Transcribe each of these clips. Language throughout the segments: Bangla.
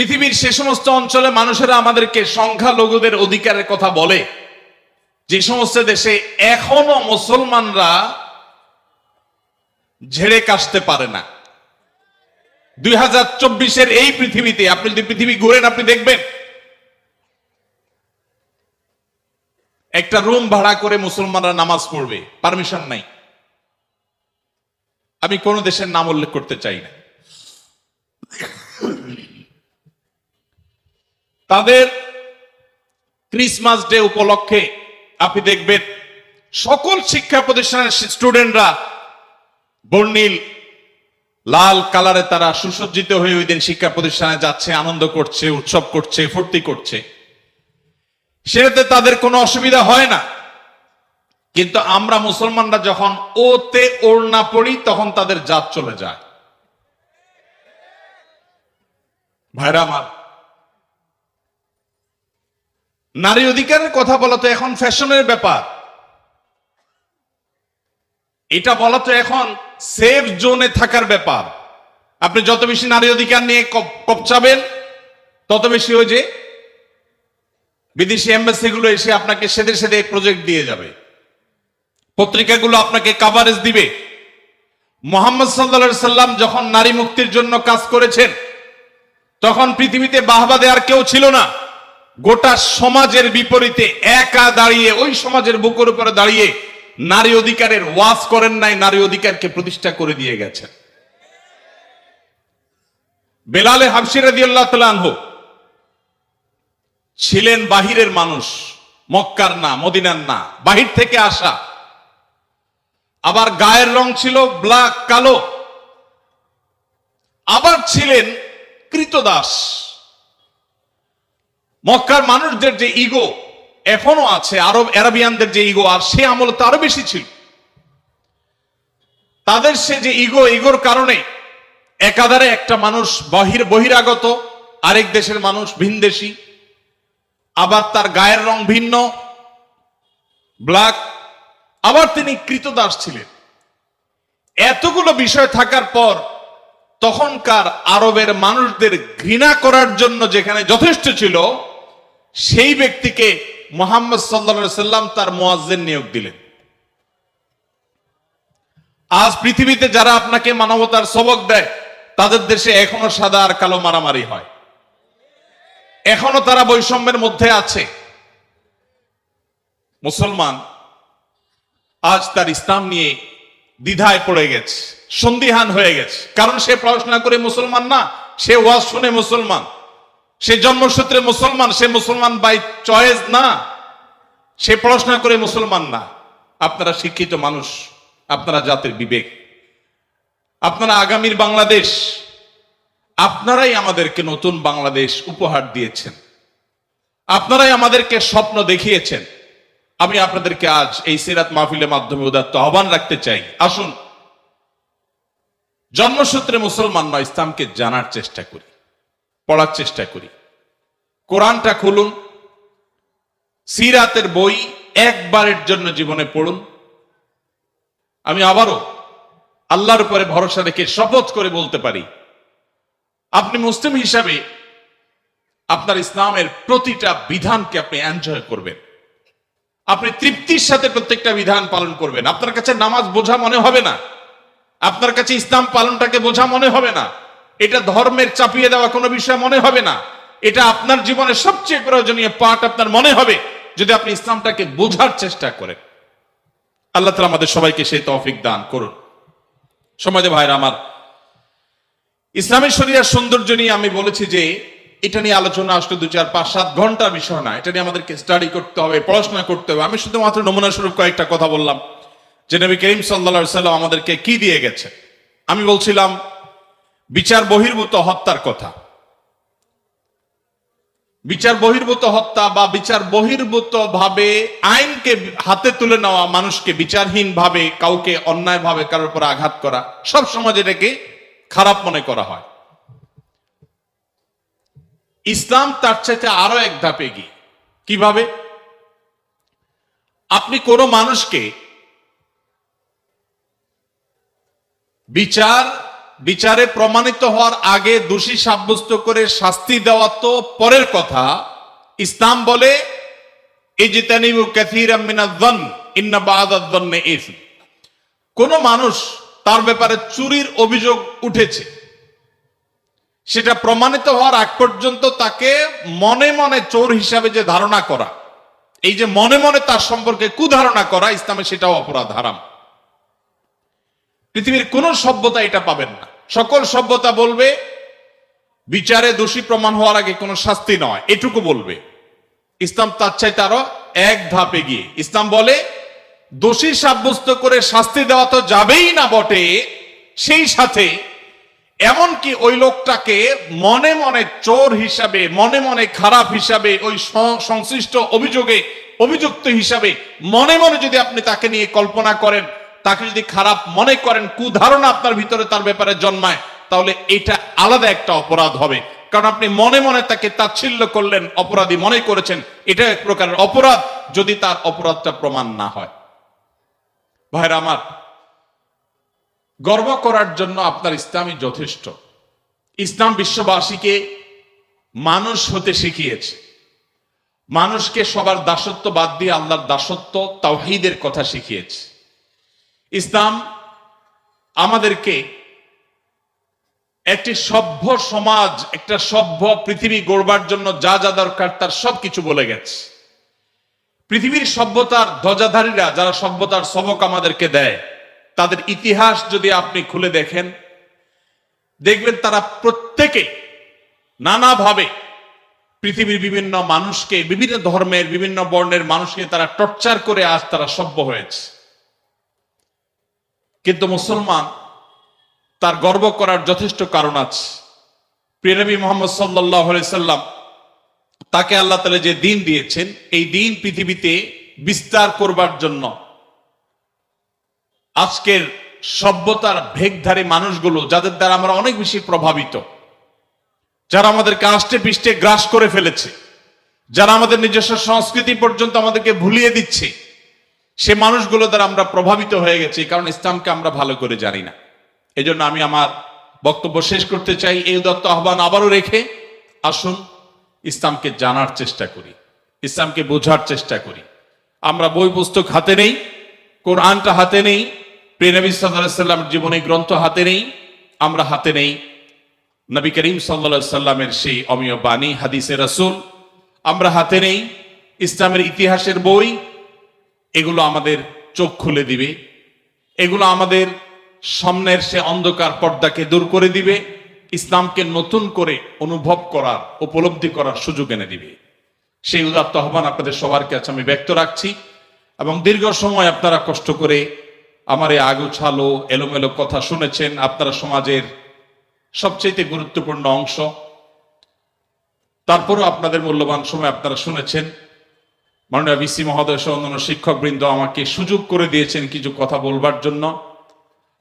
পৃথিবীর সে সমস্ত অঞ্চলে মানুষেরা আমাদেরকে সংখ্যালঘুদের অধিকারের কথা বলে। যে সমস্ত দেশে এখনও মুসলমানরা ঝেড়ে কাশতে পারে না। দুই হাজার চব্বিশের এই পৃথিবীতে, আপনি যদি পৃথিবী ঘুরেন, আপনি দেখবেন একটা রুম ভাড়া করে মুসলমানরা নামাজ পড়বে। পারমিশন নাই। আমি কোন দেশের নাম উল্লেখ করতে চাই না। তাদের ক্রিসমাস ডে উপলক্ষে আপনি দেখবেন সকল শিক্ষা প্রতিষ্ঠানের স্টুডেন্টরা বর্ণিল লাল কালারে তারা সুসজ্জিত হয়ে ওই দিন শিক্ষা প্রতিষ্ঠানে যাচ্ছে, আনন্দ করছে, উৎসব করছে, ফুর্তি করছে। সেটাতে তাদের কোনো অসুবিধা হয় না। কিন্তু আমরা মুসলমানরা যখন ওতে ওড়না পড়ি, তখন তাদের জাত চলে যায়। ভাইরা আমার নারী অধিকারের কথা বলা তো এখন ফ্যাশনের ব্যাপার। এটা বলা তো এখন সেফ জোনে থাকার ব্যাপার। আপনি যত বেশি নারী অধিকার নিয়ে কপ- কপচাবেন, তত বেশি ওই যে বিদেশি এম্বাসি গুলো এসে আপনাকে সেদে সেদে প্রজেক্ট দিয়ে যাবে। পত্রিকাগুলো আপনাকে কাভারেজ দিবে। মোহাম্মদ সাল্লা সাল্লাম যখন নারী মুক্তির জন্য কাজ করেছেন, তখন পৃথিবীতে বাহবা দেওয়ার কেউ ছিল না। গোটা সমাজের বিপরীতে একা দাঁড়িয়ে, ওই সমাজের বুকের উপরে দাঁড়িয়ে নারী অধিকারের ওয়াজ করেন নাই, নারী অধিকারকে প্রতিষ্ঠা করে দিয়ে গেছেন। বেলালে হাফসির দিয়াল্লাহ হোক ছিলেন বাহিরের মানুষ, মক্কার না, মদিনার না, বাহির থেকে আসা। আবার গায়ের রং ছিল ব্ল্যাক, কালো। আবার ছিলেন কৃতদাস। মক্কার মানুষদের যে ইগো এখনও আছে, আরব আরবিয়ানদের যে ইগো আর সে আমল তো আরও বেশি ছিল। তাদের সে যে ইগো ইগোর কারণে একাধারে একটা মানুষ বহির, বহিরাগত, আরেক দেশের মানুষ ভিনদেশী, আবার তার গায়ের রং ভিন্ন ব্ল্যাক আবার তিনি কৃতদাস ছিলেন। এতগুলো বিষয় থাকার পর তখনকার আরবের মানুষদের ঘৃণা করার জন্য যেখানে যথেষ্ট ছিল সেই ব্যক্তিকে মোহাম্মদ সাল্লা সাল্লাম তার মোয়াজ্জেন নিয়োগ দিলেন। আজ পৃথিবীতে যারা আপনাকে মানবতার সবক দেয়, তাদের দেশে এখনও সাদা আর কালো মারামারি হয়। এখনও তারা বৈষম্যের মধ্যে আছে। মুসলমান আজ তার ইসলাম নিয়ে দ্বিধায় পড়ে গেছে, সন্দিহান হয়ে গেছে। কারণ সে পড়াশোনা করে মুসলমান না, সে ওয়াজ শুনে মুসলমান। সে জন্মসূত্রে মুসলমান, সে মুসলমান বাই চয়েস না। সে পড়াশোনা করে মুসলমান না। আপনারা শিক্ষিত মানুষ, আপনারা জাতির বিবেক। আপনারা আগামীর বাংলাদেশ, আপনারাই আমাদেরকে নতুন বাংলাদেশ উপহার দিয়েছেন। আপনারাই আমাদেরকে স্বপ্ন দেখিয়েছেন। আমি আপনাদেরকে আজ এই সিরাত মাহফিলের মাধ্যমে উদাত্ত আহ্বান রাখতে চাই। আসুন, জন্মসূত্রে মুসলমান নয়, ইসলামকে জানার চেষ্টা করি। পড়ার চেষ্টা করি। কোরআনটা খুলুন, সিরাতের বই একবারের জন্য জীবনে পড়ুন। আমি আবারও আল্লাহর উপরে ভরসা রেখে শপথ করে বলতে পারি, আপনি মুসলিম হিসাবে আপনার ইসলামের প্রতিটা বিধানকে আপনি এনজয় করবেন। আপনি তৃপ্তির সাথে প্রত্যেকটা বিধান পালন করবেন। আপনার কাছে নামাজ বোঝা মনে হবে না। আপনার কাছে ইসলাম পালনটাকে বোঝা মনে হবে না। এটা ধর্মের চাপিয়ে দেওয়া কোনো বিষয় মনে হবে না। এটা আপনার জীবনের সবচেয়ে প্রয়োজনীয় পাঠ আপনার মনে হবে, যদি আপনি ইসলামটাকে বোঝার চেষ্টা করেন। আল্লাহ তালা আমাদের সবাইকে সেই তৌফিক দান করুন। সমাজে ভাইরা আমার ইসলামের শরিয়ার সৌন্দর্য নিয়ে আমি বলেছি যে, এটা নিয়ে আলোচনা আসলে দু চার, পাঁচ, সাত ঘণ্টার বিষয় না। এটা নিয়ে আমাদেরকে স্টাডি করতে হবে, পড়াশোনা করতে হবে। আমি শুধুমাত্র নমুনা স্বরূপ কয়েকটা কথা বললাম, যে নবী করিম সাল্লা সাল্লাম আমাদেরকে কি দিয়ে গেছে। আমি বলছিলাম বিচার বহির্ভূত হত্যার কথা। বিচার বহির্ভূত হত্যা বা বিচার বহির্ভূত ভাবে আইনকে হাতে তুলে নেওয়া, মানুষকে বিচারহীন ভাবে কাউকে অন্যায় ভাবে কারোর উপর আঘাত করা, সব সমাজ এটাকে খারাপ মনে করা হয়। ইসলাম তার চাইতে আরও এক ধাপে এগিয়ে। কীভাবে? আপনি কোনো মানুষকে বিচার বিচারে প্রমাণিত হওয়ার আগে দোষী সাব্যস্ত করে শাস্তি দেওয়া তো পরের কথা। ইসলাম বলে কোন মানুষ তার ব্যাপারে চুরির অভিযোগ উঠেছে। সেটা প্রমাণিত হওয়ার আগ পর্যন্ত তাকে মনে মনে চোর হিসাবে যে ধারণা করা, এই যে মনে মনে তার সম্পর্কে কুধারণা করা, ইসলামে সেটাও অপরাধ হারাম। পৃথিবীর কোন সভ্যতা এটা পাবেন না। সকল সভ্যতা বলবে, বিচারে দোষী প্রমাণ হওয়ার আগে কোনো শাস্তি নয়, এটুকু বলবে। ইসলাম তার চাইতে আরও এক ধাপে গিয়ে ইসলাম বলে, দোষী সাব্যস্ত করে শাস্তি দেওয়া তো যাবেই না বটে, সেই সাথে এমনকি ওই লোকটাকে মনে মনে চোর হিসাবে, মনে মনে খারাপ হিসাবে, ওই সংশ্লিষ্ট অভিযোগে, অভিযুক্ত হিসাবে মনে মনে যদি আপনি তাকে নিয়ে কল্পনা করেন তাকে যদি খারাপ মনে করেন, কুধারণা আপনার ভিতরে তার ব্যাপারে জন্মায়, তাহলে এটা আলাদা একটা অপরাধ হবে। কারণ আপনি মনে মনে তাকে তাচ্ছিল্য করলেন, অপরাধী মনে করেছেন, এটা এক প্রকারের অপরাধ যদি তার অপরাধটা প্রমাণ না হয়। ভাইরা আমার, গর্ব করার জন্য আপনার ইসলামই যথেষ্ট। ইসলাম বিশ্ববাসীকে মানুষ হতে শিখিয়েছে। মানুষকে সবার দাসত্ব বাদ দিয়ে আল্লাহর দাসত্ব, তাওহিদের কথা শিখিয়েছে। ইসলাম আমাদেরকে একটি সভ্য সমাজ, একটা সভ্য পৃথিবী গড়বার জন্য যা যা দরকার তার সবকিছু বলে গেছে। পৃথিবীর সভ্যতার ধ্বজাধারীরা যারা সভ্যতার সবক আমাদেরকে দেয়, তাদের ইতিহাস যদি আপনি খুলে দেখেন, দেখবেন তারা প্রত্যেকে নানাভাবে পৃথিবীর বিভিন্ন মানুষকে, বিভিন্ন ধর্মের, বিভিন্ন বর্ণের মানুষকে তারা টর্চার করে আজ তারা সভ্য হয়েছে। কিন্তু মুসলমান, তার গর্ব করার যথেষ্ট কারণ আছে। প্রিয়নবী মোহাম্মদ সাল্লাহ সাল্লাম, তাকে আল্লাহ তালা যে দিন দিয়েছেন, এই দিন পৃথিবীতে বিস্তার করবার জন্য আজকের সভ্যতার ভেগধারী মানুষগুলো, যাদের দ্বারা আমরা অনেক বেশি প্রভাবিত, যারা আমাদেরকে আষ্টে পিষ্টে গ্রাস করে ফেলেছে, যারা আমাদের নিজস্ব সংস্কৃতি পর্যন্ত আমাদেরকে ভুলিয়ে দিচ্ছে সে মানুষগুলো দ্বারা আমরা প্রভাবিত হয়ে গেছি, কারণ ইসলামকে আমরা ভালো করে জানি না। এই জন্য আমি আমার বক্তব্য শেষ করতে চাই, এই দত্ত আহ্বান আবারও রেখে আসুন, ইসলামকে জানার চেষ্টা করি, ইসলামকে বোঝার চেষ্টা করি। আমরা বই পুস্তক হাতে নেই, কোরআনটা হাতে নেই প্রিয়নবী সাল্লামের জীবনী গ্রন্থ হাতে নেই, আমরা হাতে নেই। নবী করিম সাল্লা সাল্লামের সেই অমীয় বাণী, হাদিসে রসুল, আমরা হাতে নেই। ইসলামের ইতিহাসের বই এগুলো আমাদের চোখ খুলে দিবে। এগুলো আমাদের সামনের সে অন্ধকার পর্দাকে দূর করে দিবে। ইসলামকে নতুন করে অনুভব করার, উপলব্ধি করার সুযোগ এনে দিবে। সেই উদাত্ত আহ্বান আপনাদের সবার কাছে আমি ব্যক্ত রাখছি এবং দীর্ঘ সময় আপনারা কষ্ট করে আমার এই আগুছালো, এলোমেলো কথা শুনেছেন। আপনারা সমাজের সবচেয়ে গুরুত্বপূর্ণ অংশ। তারপরও আপনাদের মূল্যবান সময় আপনারা শুনেছেন। মাননীয় বিসি মহোদয়, সহ অন্যান্য শিক্ষকবৃন্দ আমাকে সুযোগ করে দিয়েছেন কিছু কথা বলবার জন্য।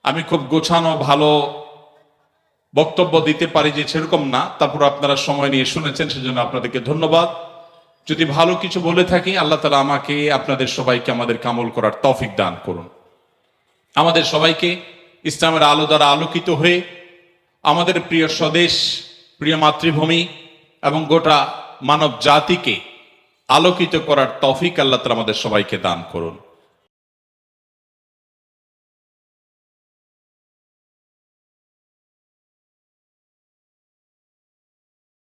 আমি খুব গোছানো, ভালো বক্তব্য দিতে পারি যে সেরকম না, তারপর আপনারা সময় নিয়ে শুনেছেন, সেজন্য আপনাদেরকে ধন্যবাদ। যদি ভালো কিছু বলে থাকি, আল্লাহ তালা আমাকে, আপনাদের সবাইকে আমাদের কামল করার তৌফিক দান করুন। আমাদের সবাইকে ইসলামের আলো দ্বারা আলোকিত হয়ে, আমাদের প্রিয় স্বদেশ, প্রিয় মাতৃভূমি এবং গোটা মানব জাতিকে আলোকিত করার তফিক আল্লাহ তালা আমাদের সবাইকে দান করুন।